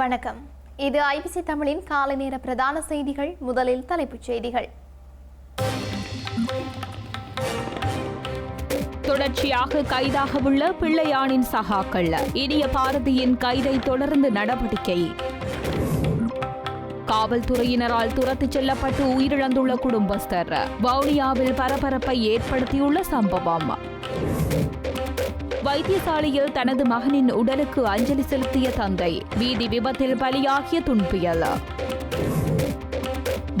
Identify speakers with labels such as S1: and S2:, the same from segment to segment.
S1: வணக்கம் இது ஐபிசி தமிழின் காலை நேர பிரதான செய்திகள் முதலில் தலைப்புச் செய்திகள்
S2: தொடர்ச்சியாக கைதாக உள்ள பிள்ளையானின் சகாக்கள் இனிய பாரதியின் கைதை தொடர்ந்து நடவடிக்கை காவல்துறையினரால் துரத்துச் செல்லப்பட்டு உயிரிழந்துள்ள குடும்பஸ்தர் வவுனியாவில் பரபரப்பை ஏற்படுத்தியுள்ள சம்பவம் வைத்தியசாலையில் தனது மகனின் உடலுக்கு அஞ்சலி செலுத்திய தந்தை வீதி விபத்தில் பலியாகிய துன்பியல்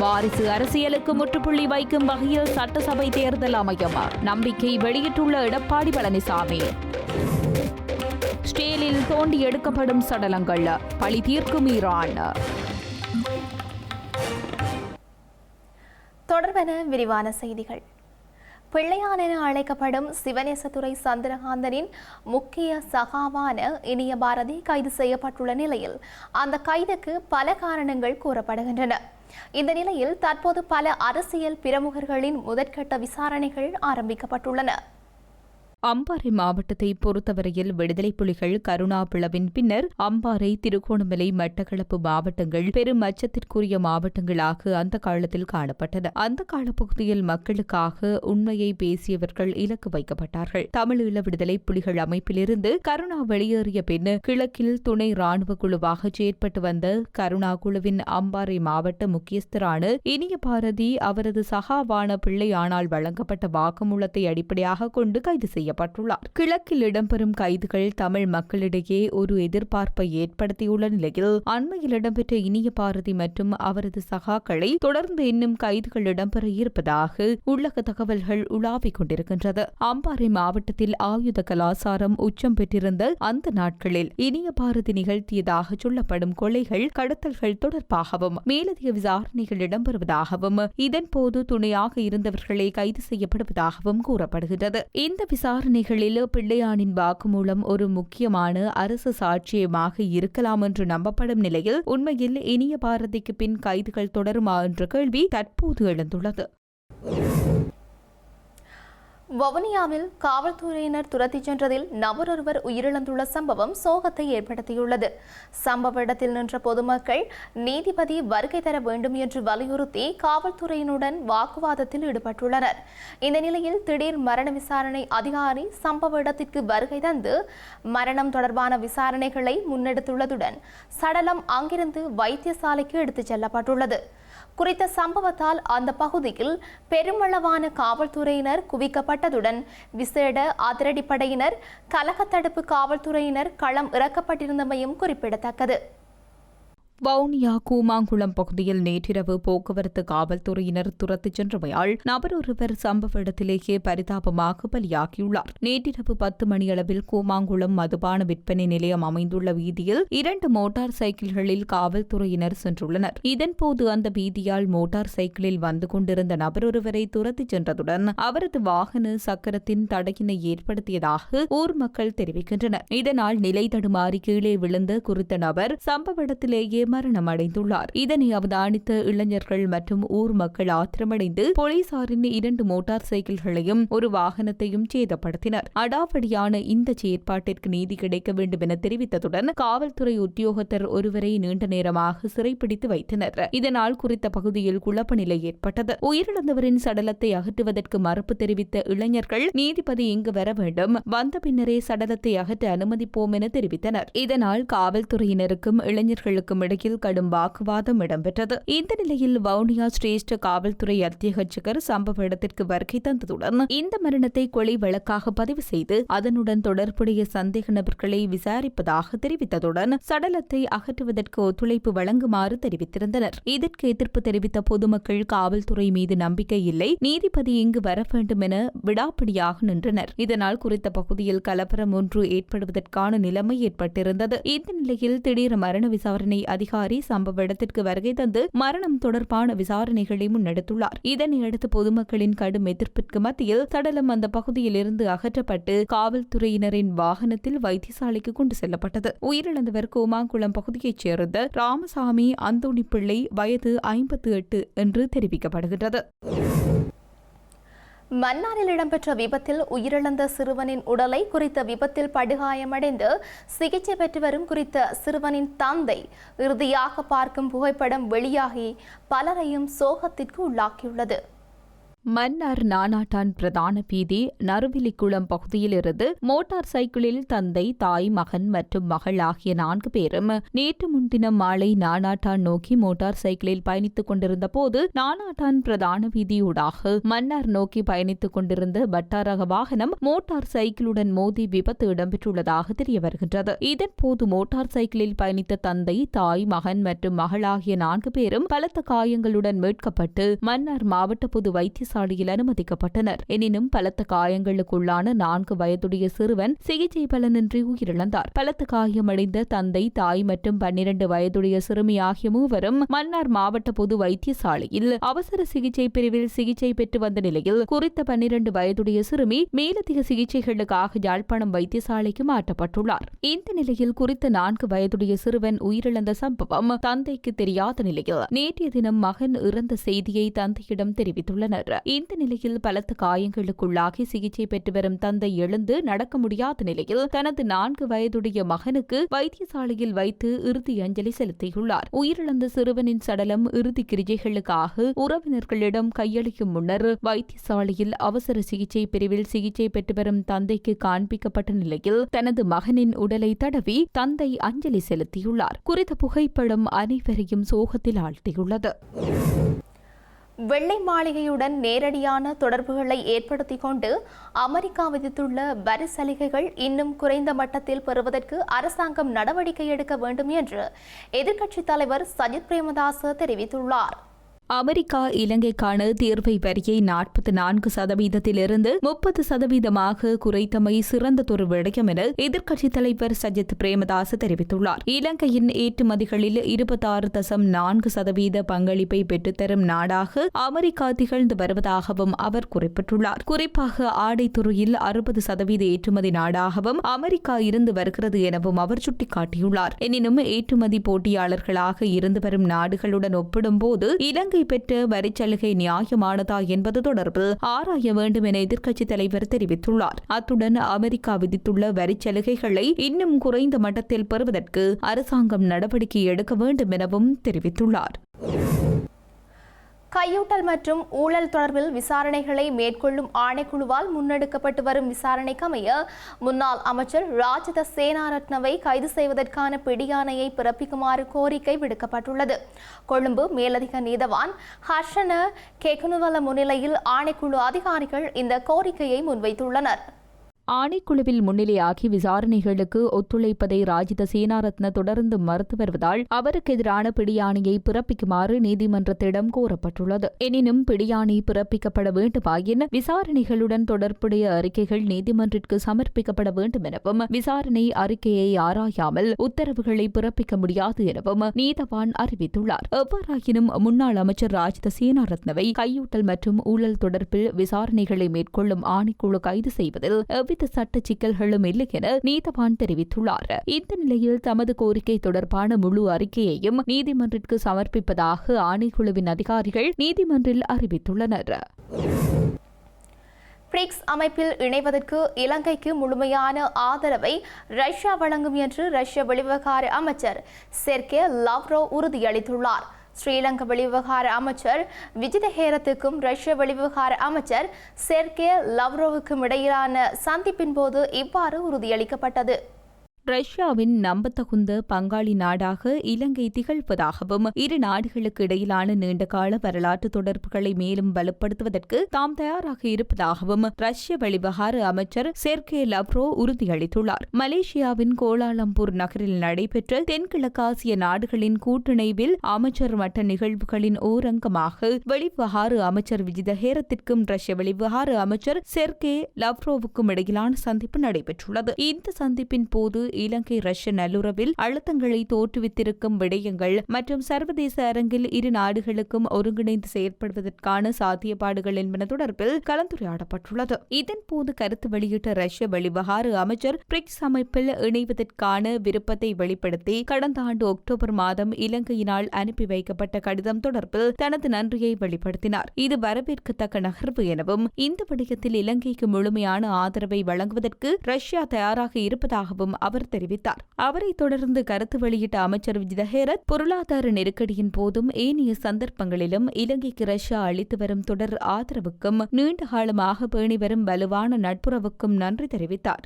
S2: வாரிசு அரசியலுக்கு முற்றுப்புள்ளி வைக்கும் வகையில் சட்டசபை தேர்தல் அமையும் நம்பிக்கை வெளியிட்டுள்ள எடப்பாடி பழனிசாமி ஸ்டேலில் தோண்டி எடுக்கப்படும் சடலங்கள் பழி தீர்க்கும் ஈரான்
S1: தொடர்பென விரிவான செய்திகள் பிள்ளையான் என அழைக்கப்படும் சிவநேசத்துறை சந்திரகாந்தனின் முக்கிய சகாவான இனிய பாரதி கைது செய்யப்பட்டுள்ள நிலையில் அந்த கைதுக்கு பல காரணங்கள் கூறப்படுகின்றன இந்த நிலையில் தற்போது பல அரசியல் பிரமுகர்களின் முதற்கட்ட விசாரணைகள் ஆரம்பிக்கப்பட்டுள்ளன
S2: அம்பாறை மாவட்டத்தை பொறுத்தவரையில் விடுதலை புலிகள் கருணா பிளவின் பின்னர் அம்பாறை திருகோணமலை மட்டக்களப்பு மாவட்டங்கள் பெரும் அச்சத்திற்குரிய மாவட்டங்களாக அந்த காலத்தில் காணப்பட்டது அந்த காலப்பகுதியில் மக்களுக்காக உண்மையை பேசியவர்கள் இலக்கு வைக்கப்பட்டார்கள் தமிழீழ விடுதலை புலிகள் அமைப்பிலிருந்து கருணா வெளியேறிய பின்னர் கிழக்கில் துணை ராணுவ குழுவாக செயற்பட்டு வந்த கருணா குழுவின் அம்பாறை மாவட்ட முக்கியஸ்தரான இனிய பாரதி அவரது சகாவான பிள்ளையானால் வழங்கப்பட்ட வாக்குமூலத்தை அடிப்படையாக கொண்டு கைது செய்ய செய்யப்பட்டுள்ளார் கிழக்கில் இடம்பெறும் கைதுகள் தமிழ் மக்களிடையே ஒரு எதிர்பார்ப்பை ஏற்படுத்தியுள்ள நிலையில் அண்மையில் இடம்பெற்ற இனிய பாரதி மற்றும் அவரது சகாக்களை தொடர்ந்து இன்னும் கைதுகள் இடம்பெற இருப்பதாக உள்ளக தகவல்கள் உலாவிக் கொண்டிருக்கின்றது அம்பாறை மாவட்டத்தில் ஆயுத கலாசாரம் உச்சம் பெற்றிருந்த அந்த நாட்களில் இனிய பாரதி நிகழ்த்தியதாக சொல்லப்படும் கொலைகள் கடத்தல்கள் தொடர்பாகவும் மேலதிக விசாரணைகள் இடம்பெறுவதாகவும் இதன்போது துணையாக இருந்தவர்களே கைது செய்யப்படுவதாகவும் கூறப்படுகின்றது இந்த விசாரணை விசாரணைகளில் பிள்ளையானின் வாக்குமூலம் ஒரு முக்கியமான அரசு சாட்சியமாக இருக்கலாம் என்று நம்பப்படும் நிலையில் உண்மையில் இனிய பாரதிக்கு பின் கைதுகள் தொடருமா என்ற கேள்வி தற்போது எழுந்துள்ளது
S1: வவுனியாவில் காவல்துறையினர் துரத்தி சென்றதில் நபரொருவர் உயிரிழந்துள்ள சம்பவம் சோகத்தை ஏற்படுத்தியுள்ளது சம்பவ இடத்தில் நின்ற பொதுமக்கள் நீதிபதி வருகை தர வேண்டும் என்று வலியுறுத்தி காவல்துறையினுடன் வாக்குவாதத்தில் ஈடுபட்டுள்ளனர் இந்த நிலையில் திடீர் மரண விசாரணை அதிகாரி சம்பவ இடத்திற்கு வருகை தந்து மரணம் தொடர்பான விசாரணைகளை முன்னெடுத்துள்ளதுடன் சடலம் அங்கிருந்து வைத்தியசாலைக்கு எடுத்துச் செல்லப்பட்டுள்ளது குறித்த சம்பவத்தால் அந்த பகுதியில் பெருமளவான காவல்துறையினர் குவிக்கப்பட்டு செய்யப்பட்டதுடன் விசேட அதிரடிப்படையினர் கலகத்தடுப்பு காவல்துறையினர் களம் இறக்கப்பட்டிருந்தமையும் குறிப்பிடத்தக்கது வவுனியா
S2: கூமாங்குளம் பகுதியில் நேற்றிரவு போக்குவரத்து காவல்துறையினர் துரத்துச் சென்றமையால் நபர் ஒருவர் சம்பவ இடத்திலேயே பரிதாபமாக பலியாகியுள்ளார் நேற்றிரவு பத்து மணியளவில் கூமாங்குளம் மதுபான விற்பனை நிலையம் அமைந்துள்ள வீதியில் இரண்டு மோட்டார் சைக்கிள்களில் காவல்துறையினர் சென்றுள்ளனர் இதன்போது அந்த வீதியால் மோட்டார் சைக்கிளில் வந்து கொண்டிருந்த நபர் ஒருவரை துரத்துச் சென்றதுடன் அவரது வாகன சக்கரத்தின் தடையினை ஏற்படுத்தியதாக ஊர் மக்கள் தெரிவிக்கின்றனர் இதனால் நிலை தடுமாறி கீழே விழுந்த குறித்த நபர் சம்பவ இடத்திலேயே மரணம் அடைந்துள்ளார் இதனை அவதானித்த இளைஞர்கள் மற்றும் ஊர் மக்கள் ஆத்திரமடைந்து போலீசாரின் இரண்டு மோட்டார் சைக்கிள்களையும் ஒரு வாகனத்தையும் சேதப்படுத்தினர் அடாவடியான இந்த செயற்பாட்டிற்கு நீதி கிடைக்க வேண்டும் என தெரிவித்ததுடன் காவல்துறை உத்தியோகத்தர் ஒருவரை நீண்ட நேரமாக சிறைப்பிடித்து வைத்தனர் இதனால் குறித்த பகுதியில் குழப்ப நிலை ஏற்பட்டது உயிரிழந்தவரின் சடலத்தை அகற்றுவதற்கு மறுப்பு தெரிவித்த இளைஞர்கள் நீதிபதி இங்கு வர வேண்டும் வந்த பின்னரே சடலத்தை அகற்ற அனுமதிப்போம் என தெரிவித்தனர் இதனால் காவல்துறையினருக்கும் இளைஞர்களுக்கும் இடையே அருகில் கடும் வாக்குவாதம் இடம்பெற்றது இந்த நிலையில் வவுனியா சிரேஷ்ட காவல்துறை அத்தியட்சகர் சம்பவ இடத்திற்கு வருகை தந்ததுடன் இந்த மரணத்தை கொலை வழக்காக பதிவு செய்து அதனுடன் தொடர்புடைய சந்தேக நபர்களை விசாரிப்பதாக தெரிவித்ததுடன் சடலத்தை அகற்றுவதற்கு ஒத்துழைப்பு வழங்குமாறு தெரிவித்திருந்தனர் இதற்கு எதிர்ப்பு தெரிவித்த பொதுமக்கள் காவல்துறை மீது நம்பிக்கை இல்லை நீதிபதி இங்கு வர வேண்டும் என விடாப்பிடியாக நின்றனர் இதனால் குறித்த பகுதியில் கலப்பரம் ஒன்று ஏற்படுவதற்கான நிலைமை ஏற்பட்டிருந்தது இந்த நிலையில் திடீர் மரண விசாரணை அதிக அதிகாரி சம்பவ இடத்திற்கு வருகை தந்து மரணம் தொடர்பான விசாரணைகளை முன்னெடுத்துள்ளார் இதனையடுத்து பொதுமக்களின் கடும் எதிர்ப்பிற்கு மத்தியில் சடலம் அந்த பகுதியில் இருந்து அகற்றப்பட்டு காவல்துறையினரின் வாகனத்தில் வைத்தியசாலைக்கு கொண்டு செல்லப்பட்டது உயிரிழந்தவர் கோமாங்குளம் பகுதியைச் சேர்ந்த ராமசாமி
S1: அந்தோணி பிள்ளை வயது ஐம்பத்தி எட்டு என்று தெரிவிக்கப்படுகின்றது மன்னாரில் இடம்பெற்ற விபத்தில் உயிரிழந்த சிறுவனின் உடலை குறித்த விபத்தில் படுகாயமடைந்து சிகிச்சை பெற்று வரும் குறித்த சிறுவனின் தந்தை இறுதியாக பார்க்கும் புகைப்படம் வெளியாகி பலரையும் சோகத்திற்கு உள்ளாக்கியுள்ளது மன்னார்
S2: நானாட்டான் பிரதான வீதி நறுவிலிக்குளம் பகுதியிலிருந்து மோட்டார் சைக்கிளில் தந்தை தாய் மகன் மற்றும் மகள் ஆகிய நான்கு பேரும் நேற்று முன்தினம் மாலை நானாட்டான் நோக்கி மோட்டார் சைக்கிளில் பயணித்துக் கொண்டிருந்த போது நானாட்டான் பிரதான வீதியூடாக மன்னார் நோக்கி பயணித்துக் கொண்டிருந்த வட்டாரக வாகனம் மோட்டார் சைக்கிளுடன் மோதி விபத்து இடம்பெற்றுள்ளதாக தெரிய வருகின்றது இதன்போது மோட்டார் சைக்கிளில் பயணித்த தந்தை தாய் மகன் மற்றும் மகள் ஆகிய நான்கு பேரும் பலத்த காயங்களுடன் மீட்கப்பட்டு மன்னார் மாவட்ட பொது வைத்திய வைத்தியசாலையில் அனுமதிக்கப்பட்டனர் எனினும் பலத்த காயங்களுக்குள்ளான நான்கு வயதுடைய சிறுவன் சிகிச்சை பலனின்றி உயிரிழந்தார் பலத்த காயமடைந்த தந்தை தாய் மற்றும் பன்னிரண்டு வயதுடைய சிறுமி ஆகிய மூவரும் மன்னார் மாவட்ட பொது வைத்தியசாலையில் அவசர சிகிச்சை பிரிவில் சிகிச்சை பெற்று வந்த நிலையில் குறித்த பன்னிரண்டு வயதுடைய சிறுமி மேலதிக சிகிச்சைகளுக்காக யாழ்ப்பாணம் வைத்தியசாலைக்கு மாற்றப்பட்டுள்ளார் இந்த நிலையில் குறித்த நான்கு வயதுடைய சிறுவன் உயிரிழந்த சம்பவம் தந்தைக்கு தெரியாத நிலையில் நேற்றைய தினம் மகன் இறந்த செய்தியை தந்தையிடம் தெரிவித்துள்ளனர் இந்த நிலையில் பலத்த காயங்களுக்குள்ளாகி சிகிச்சை பெற்று வரும் தந்தை எழுந்து நடக்க முடியாத நிலையில் தனது நான்கு வயதுடைய மகனுக்கு வைத்தியசாலையில் வைத்து இறுதி அஞ்சலி செலுத்தியுள்ளார் உயிரிழந்த சிறுவனின் சடலம் இறுதி கிரிஜைகளுக்காக உறவினர்களிடம் கையளிக்கும் முன்னர் வைத்தியசாலையில் அவசர சிகிச்சை பிரிவில் சிகிச்சை பெற்று வரும் தந்தைக்கு காண்பிக்கப்பட்ட நிலையில் தனது மகனின் உடலை தடவி தந்தை அஞ்சலி செலுத்தியுள்ளார் குறித்த புகைப்படம் அனைவரையும் சோகத்தில் ஆழ்த்தியுள்ளது
S1: வெள்ளை மாளிகையுடன் நேரடியான தொடர்புகளை ஏற்படுத்திக் கொண்டு அமெரிக்கா விதித்துள்ள வரி சலுகைகள் இன்னும் குறைந்த மட்டத்தில் பெறுவதற்கு அரசாங்கம் நடவடிக்கை எடுக்க வேண்டும் என்று எதிர்க்கட்சித் தலைவர் சஜித் பிரேமதாஸ் தெரிவித்துள்ளார்
S2: அமெரிக்கா இலங்கைக்கான தேர்வை வரியை நாற்பத்தி நான்கு சதவீதத்திலிருந்து முப்பது சதவீதமாக குறைத்தமை சிறந்ததொரு விடயம் என எதிர்க்கட்சித் தலைவர் சஜித் பிரேமதாஸ் தெரிவித்துள்ளார் இலங்கையின் ஏற்றுமதிகளில் இருபத்தாறு தசம் நான்கு சதவீத பங்களிப்பை பெற்றுத்தரும் நாடாக அமெரிக்கா திகழ்ந்து வருவதாகவும் அவர் குறிப்பிட்டுள்ளார் குறிப்பாக ஆடைத்துறையில் அறுபது சதவீத ஏற்றுமதி நாடாகவும் அமெரிக்கா இருந்து வருகிறது எனவும் அவர் சுட்டிக்காட்டியுள்ளார் எனினும் ஏற்றுமதி போட்டியாளர்களாக இருந்து வரும் நாடுகளுடன் ஒப்பிடும்போது இலங்கை விலையை பெற்று வரிச்சலுகை நியாயமானதா என்பது தொடர்பில் ஆராய வேண்டும் என எதிர்க்கட்சித் தலைவர் தெரிவித்துள்ளார் அத்துடன் அமெரிக்கா விதித்துள்ள வரிச்சலுகைகளை இன்னும் குறைந்த மட்டத்தில் பெறுவதற்கு அரசாங்கம் நடவடிக்கை எடுக்க வேண்டும் எனவும்
S1: தெரிவித்துள்ளார் கையூட்டல் மற்றும் ஊழல் தொடர்பில் விசாரணைகளை மேற்கொள்ளும் ஆணைக்குழுவால் முன்னெடுக்கப்பட்டு வரும் விசாரணைக்கு அமைய முன்னாள் அமைச்சர் ராஜித சேனாரத்னவை கைது செய்வதற்கான பிடியானையை பிறப்பிக்குமாறு கோரிக்கை விடுக்கப்பட்டுள்ளது கொழும்பு மேலதிக நீதவான் ஹர்ஷன கெகுனுவல முன்னிலையில் ஆணைக்குழு அதிகாரிகள் இந்த கோரிக்கையை முன்வைத்துள்ளனர்
S2: ஆணைக்குழுவில் முன்னிலையாகி விசாரணைகளுக்கு ஒத்துழைப்பதை ராஜித சேனாரத்ன தொடர்ந்து மறுத்து வருவதால் அவருக்கு எதிரான பிடியாணையை பிறப்பிக்குமாறு நீதிமன்றத்திடம் கோரப்பட்டுள்ளது எனினும் பிடியாணை பிறப்பிக்கப்பட வேண்டுமா என விசாரணைகளுடன் தொடர்புடைய அறிக்கைகள் நீதிமன்றிற்கு சமர்ப்பிக்கப்பட வேண்டும் எனவும் விசாரணை அறிக்கையை ஆராயாமல் உத்தரவுகளை பிறப்பிக்க முடியாது எனவும் நீதவான் அறிவித்துள்ளார் எவ்வாறாயினும் முன்னாள் அமைச்சர் ராஜித சேனாரத்னவை கையூட்டல் மற்றும் ஊழல் தொடர்பில் விசாரணைகளை மேற்கொள்ளும் ஆணைக்குழு கைது செய்வதில் எவ்வித சட்ட சிக்கல்களும் இல்லை என நீதவான் தெரிவித்துள்ளார் இந்த நிலையில் தமது கோரிக்கை தொடர்பான முழு அறிக்கையையும் நீதிமன்றிற்கு சமர்ப்பிப்பதாக ஆணைக்குழுவின் அதிகாரிகள் நீதிமன்றில் அறிவித்துள்ளனர்
S1: பிரிக்ஸ் அமைப்பில் இணைவதற்கு இலங்கைக்கு முழுமையான ஆதரவை ரஷ்யா வழங்கும் என்று ரஷ்ய வெளிவகார அமைச்சர் செர்கே லவ்ரோ உறுதியளித்துள்ளாா் ஸ்ரீலங்கா வெளிவிவகார அமைச்சர் விஜித ஹேரத்துக்கும் ரஷ்ய வெளிவிவகார அமைச்சர் செர்கே லவ்ரோவுக்கும் இடையிலான சந்திப்பின் போது இவ்வாறு உறுதியளிக்கப்பட்டது
S2: ரஷ்யாவின் நம்பத்தகுந்த பங்காளி நாடாக இலங்கை திகழ்வதாகவும் இரு நாடுகளுக்கு இடையிலான நீண்டகால வரலாற்று தொடர்புகளை மேலும் வலுப்படுத்துவதற்கு தாம் தயாராக இருப்பதாகவும் ரஷ்ய வெளிவகார அமைச்சர் செர்கே லவ்ரோ உறுதியளித்துள்ளார் மலேசியாவின் கோலாலம்பூர் நகரில் நடைபெற்ற தென்கிழக்காசிய நாடுகளின் கூட்டிணைவில் அமைச்சர் மட்ட நிகழ்வுகளின் ஓரங்கமாக வெளிவகார அமைச்சர் விஜித ஹேரத்திற்கும் ரஷ்ய வெளிவகார அமைச்சர் செர்கே லவ்ரோவுக்கும் இடையிலான சந்திப்பு நடைபெற்றுள்ளது இந்த சந்திப்பின் போது இலங்கை ரஷ்ய நல்லுறவில் அழுத்தங்களை தோற்றுவித்திருக்கும் விடயங்கள் மற்றும் சர்வதேச அரங்கில் இரு நாடுகளுக்கும் ஒருங்கிணைந்து செயற்படுவதற்கான சாத்தியப்பாடுகள் என்பன தொடர்பில் கலந்துரையாடப்பட்டுள்ளது இதன்போது கருத்து வெளியிட்ட ரஷ்ய வெளிவகார அமைச்சர் பிரிக்ஸ் அமைப்பில் இணைவதற்கான விருப்பத்தை வெளிப்படுத்தி கடந்த ஆண்டு அக்டோபர் மாதம் இலங்கையினால் அனுப்பி வைக்கப்பட்ட கடிதம் தொடர்பில் தனது நன்றியை வெளிப்படுத்தினார் இது வரவேற்கத்தக்க நகர்வு எனவும் இந்த விடயத்தில் இலங்கைக்கு முழுமையான ஆதரவை வழங்குவதற்கு ரஷ்யா தயாராக இருப்பதாகவும் அவர் அவர் தெரிவித்தார் அவரை தொடர்ந்து கருத்து வெளியிட்ட அமைச்சர் விஜித பொருளாதார நெருக்கடியின் போதும் ஏனைய சந்தர்ப்பங்களிலும் இலங்கைக்கு ரஷ்யா அளித்து வரும் தொடர் ஆதரவுக்கும் நீண்டகாலமாக பேணி வரும் வலுவான நட்புறவுக்கும் நன்றி தெரிவித்தார்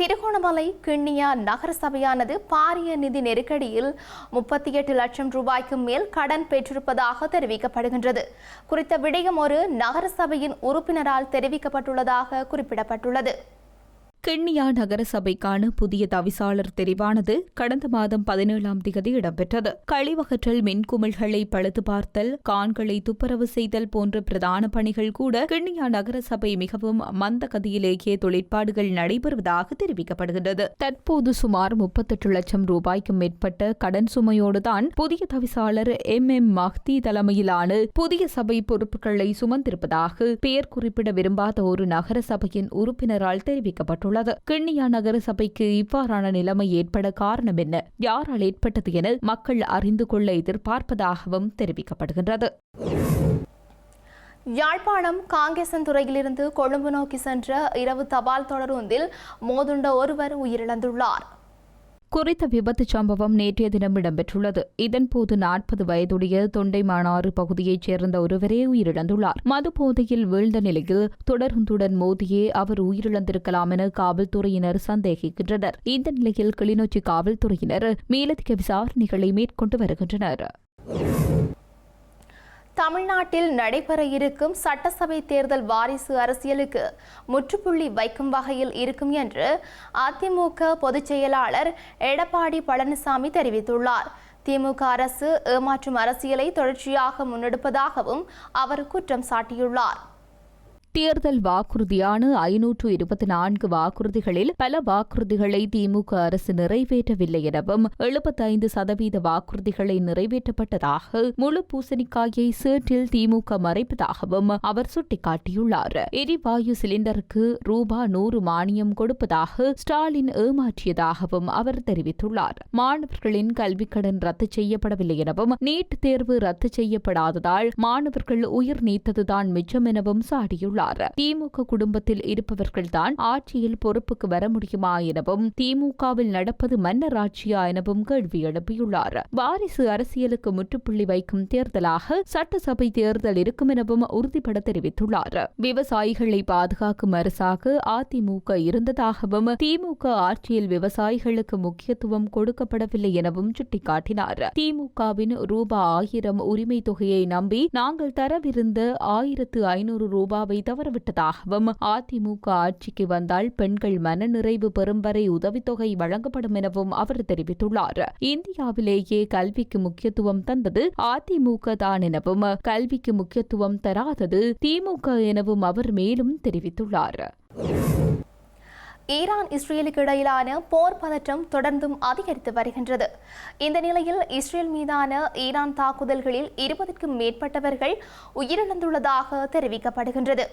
S1: திருகோணமலை கிண்ணியா நகரசபையானது பாரிய நிதி நெருக்கடியில் முப்பத்தி எட்டு லட்சம் ரூபாய்க்கு மேல் கடன் பெற்றிருப்பதாக தெரிவிக்கப்படுகின்றது குறித்த விடயம் ஒரு நகரசபையின் உறுப்பினரால் தெரிவிக்கப்பட்டுள்ளதாக குறிப்பிடப்பட்டுள்ளது கிண்ணியா
S2: நகரசபைக்கான புதிய தவிசாளர் தெரிவானது கடந்த மாதம் பதினேழாம் திகதி இடம்பெற்றது கழிவகற்றல் மின்குமிழ்களை பழுத்து பார்த்தல் கான்களை துப்புரவு செய்தல் போன்ற பிரதான பணிகள் கூட கென்னியா நகரசபை மிகவும் மந்த கதியிலேயே தொழிற்பாடுகள் நடைபெறுவதாக தெரிவிக்கப்படுகின்றது தற்போது சுமார் முப்பத்தெட்டு லட்சம் ரூபாய்க்கும் மேற்பட்ட கடன் சுமையோடுதான் புதிய தவிசாளர் எம் எம் மஹ்தி தலைமையிலான புதிய சபை பொறுப்புகளை சுமந்திருப்பதாக பெயர் குறிப்பிட விரும்பாத ஒரு நகரசபையின் உறுப்பினரால் தெரிவிக்கப்பட்டுள்ளது தெரிவித்துள்ளது கிண்ணியா நகர சபைக்கு இவ்வாறான நிலைமை ஏற்பட காரணம் என்ன யாரால் ஏற்பட்டது என மக்கள் அறிந்து கொள்ள எதிர்பார்ப்பதாகவும் தெரிவிக்கப்படுகின்றது
S1: யாழ்ப்பாணம் துறையிலிருந்து கொழும்பு நோக்கி சென்ற இரவு தபால் தொடர் ஒன்றில் மோதுண்ட ஒருவர் உயிரிழந்துள்ளார்
S2: குறித்த விபத்து சம்பவம் நேற்றைய தினம் இடம்பெற்றுள்ளது இதன்போது நாற்பது வயதுடைய தொண்டைமானாறு பகுதியைச் சேர்ந்த ஒருவரே உயிரிழந்துள்ளார் மது போதையில் வீழ்ந்த நிலையில் தொடர்ந்துடன் மோதியே அவர் உயிரிழந்திருக்கலாம் என காவல்துறையினர் சந்தேகிக்கின்றனர் இந்த நிலையில் கிளிநொச்சி காவல்துறையினர் மேலதிக விசாரணைகளை மேற்கொண்டு வருகின்றனர்
S1: தமிழ்நாட்டில் நடைபெற இருக்கும் சட்டசபை தேர்தல் வாரிசு அரசியலுக்கு முற்றுப்புள்ளி வைக்கும் வகையில் இருக்கும் என்று அதிமுக பொதுச் செயலாளர் எடப்பாடி பழனிசாமி தெரிவித்துள்ளார் திமுக அரசு ஏமாற்றும் அரசியலை தொடர்ச்சியாக முன்னெடுப்பதாகவும் அவர் குற்றம் சாட்டியுள்ளார்
S2: தேர்தல் வாக்குறுதியான ஐநூற்று இருபத்தி நான்கு வாக்குறுதிகளில் பல வாக்குறுதிகளை திமுக அரசு நிறைவேற்றவில்லை எனவும் எழுபத்தைந்து சதவீத வாக்குறுதிகளை நிறைவேற்றப்பட்டதாக முழு பூசணிக்காயை சேட்டில் திமுக மறைப்பதாகவும் அவர் சுட்டிக்காட்டியுள்ளார் எரிவாயு சிலிண்டருக்கு ரூபா நூறு மானியம் கொடுப்பதாக ஸ்டாலின் ஏமாற்றியதாகவும் அவர் தெரிவித்துள்ளார் மாணவர்களின் கல்விக்கடன் ரத்து செய்யப்படவில்லை எனவும் நீட் தேர்வு ரத்து செய்யப்படாததால் மாணவர்கள் உயிர் நீத்ததுதான் மிச்சம் எனவும் சாடியுள்ளார் கூறியுள்ளார் திமுக குடும்பத்தில் இருப்பவர்கள்தான் ஆட்சியில் பொறுப்புக்கு வர முடியுமா எனவும் திமுகவில் நடப்பது மன்னர் ஆட்சியா எனவும் கேள்வி எழுப்பியுள்ளார் வாரிசு அரசியலுக்கு முற்றுப்புள்ளி வைக்கும் தேர்தலாக சட்டசபை தேர்தல் இருக்கும் எனவும் உறுதிபட தெரிவித்துள்ளார் விவசாயிகளை பாதுகாக்கும் அரசாக அதிமுக இருந்ததாகவும் திமுக ஆட்சியில் விவசாயிகளுக்கு முக்கியத்துவம் கொடுக்கப்படவில்லை எனவும் சுட்டிக்காட்டினார் திமுகவின் ரூபா ஆயிரம் உரிமை தொகையை நம்பி நாங்கள் தரவிருந்த ஆயிரத்து ஐநூறு ரூபாவை தவறவிட்டதாகவும் அதிமுக ஆட்சிக்கு வந்தால் பெண்கள் மனநிறைவு பெறும் வரை உதவித்தொகை வழங்கப்படும் எனவும் அவர் தெரிவித்துள்ளார் இந்தியாவிலேயே கல்விக்கு முக்கியத்துவம் தந்தது அதிமுக தான் எனவும் கல்விக்கு முக்கியத்துவம் தராதது திமுக எனவும் அவர் மேலும் தெரிவித்துள்ளார்
S1: ஈரான் இஸ்ரேலுக்கு இடையிலான போர் பதற்றம் தொடர்ந்தும் அதிகரித்து வருகின்றது இந்த நிலையில் இஸ்ரேல் மீதான ஈரான் தாக்குதல்களில் இருபதுக்கும் மேற்பட்டவர்கள் உயிரிழந்துள்ளதாக தெரிவிக்கப்படுகின்றது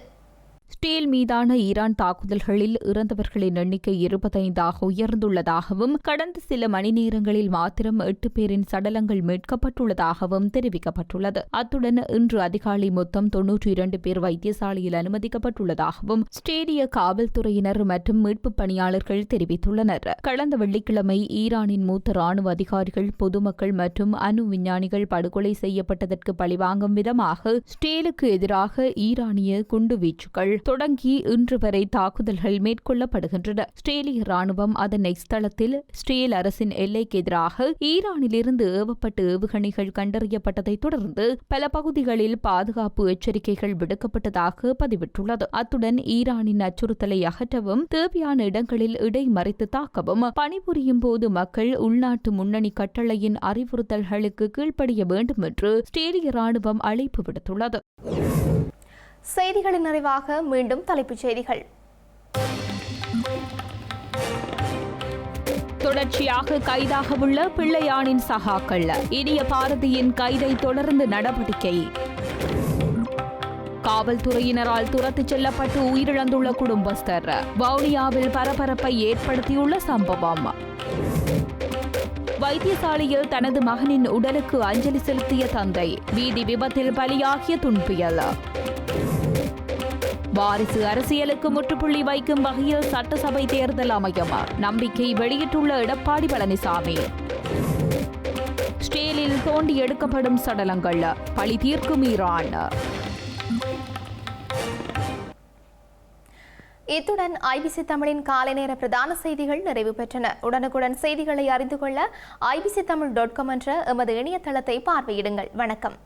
S2: ஸ்டீல் மீதான ஈரான் தாக்குதல்களில் இறந்தவர்களின் எண்ணிக்கை இருபத்தைந்தாக உயர்ந்துள்ளதாகவும் கடந்த சில மணி நேரங்களில் மாத்திரம் எட்டு பேரின் சடலங்கள் மீட்கப்பட்டுள்ளதாகவும் தெரிவிக்கப்பட்டுள்ளது அத்துடன் இன்று அதிகாலை மொத்தம் தொன்னூற்றி இரண்டு பேர் வைத்தியசாலையில் அனுமதிக்கப்பட்டுள்ளதாகவும் ஸ்டேடிய காவல்துறையினர் மற்றும் மீட்பு பணியாளர்கள் தெரிவித்துள்ளனர் கடந்த வெள்ளிக்கிழமை ஈரானின் மூத்த ராணுவ அதிகாரிகள் பொதுமக்கள் மற்றும் அணு விஞ்ஞானிகள் படுகொலை செய்யப்பட்டதற்கு பழிவாங்கும் விதமாக ஸ்டேலுக்கு எதிராக ஈரானிய குண்டுவீச்சுகள் தொடங்கி இன்று வரை தாக்குதல்கள் மேற்கொள்ளப்படுகின்றன ஸ்டேலிய ராணுவம் அதன் எக்ஸ்தளத்தில் ஸ்டேல் அரசின் எல்லைக்கு எதிராக ஈரானிலிருந்து ஏவப்பட்டு ஏவுகணைகள் கண்டறியப்பட்டதை தொடர்ந்து பல பகுதிகளில் பாதுகாப்பு எச்சரிக்கைகள் விடுக்கப்பட்டதாக பதிவிட்டுள்ளது அத்துடன் ஈரானின் அச்சுறுத்தலை அகற்றவும் தேவையான இடங்களில் இடை மறைத்து தாக்கவும் பணிபுரியும் போது மக்கள் உள்நாட்டு முன்னணி கட்டளையின் அறிவுறுத்தல்களுக்கு கீழ்ப்படிய வேண்டும் என்று ஸ்டேலிய ராணுவம் அழைப்பு விடுத்துள்ளது செய்திகளின் நிறைவாக
S1: மீண்டும் தலைப்புச் செய்திகள்
S2: தொடர்ச்சியாக கைதாக உள்ள பிள்ளையானின் சகாக்கள் இனிய பாரதியின் கைதை தொடர்ந்து நடவடிக்கை காவல்துறையினரால் துரத்துச் செல்லப்பட்டு உயிரிழந்துள்ள குடும்பஸ்தர் வவுனியாவில் பரபரப்பை ஏற்படுத்தியுள்ள சம்பவம் வைத்தியசாலையில் தனது மகனின் உடலுக்கு அஞ்சலி செலுத்திய தந்தை வீதி விபத்தில் பலியாகிய துன்பியல் வாரிசு அரசியலுக்கு முற்றுப்புள்ளி வைக்கும் வகையில் சட்டசபை தேர்தல் அமையும் நம்பிக்கை வெளியிட்டுள்ள எடப்பாடி பழனிசாமி ஸ்டேலில் தோண்டி எடுக்கப்படும் சடலங்கள் பழி தீர்க்கும் ஈரான்
S1: இத்துடன் ஐபிசி தமிழின் காலை நேர பிரதான செய்திகள் நிறைவு பெற்றன உடனுக்குடன் செய்திகளை அறிந்து கொள்ள ஐபிசி தமிழ் டாட் காம் என்ற எமது இணையதளத்தை பார்வையிடுங்கள் வணக்கம்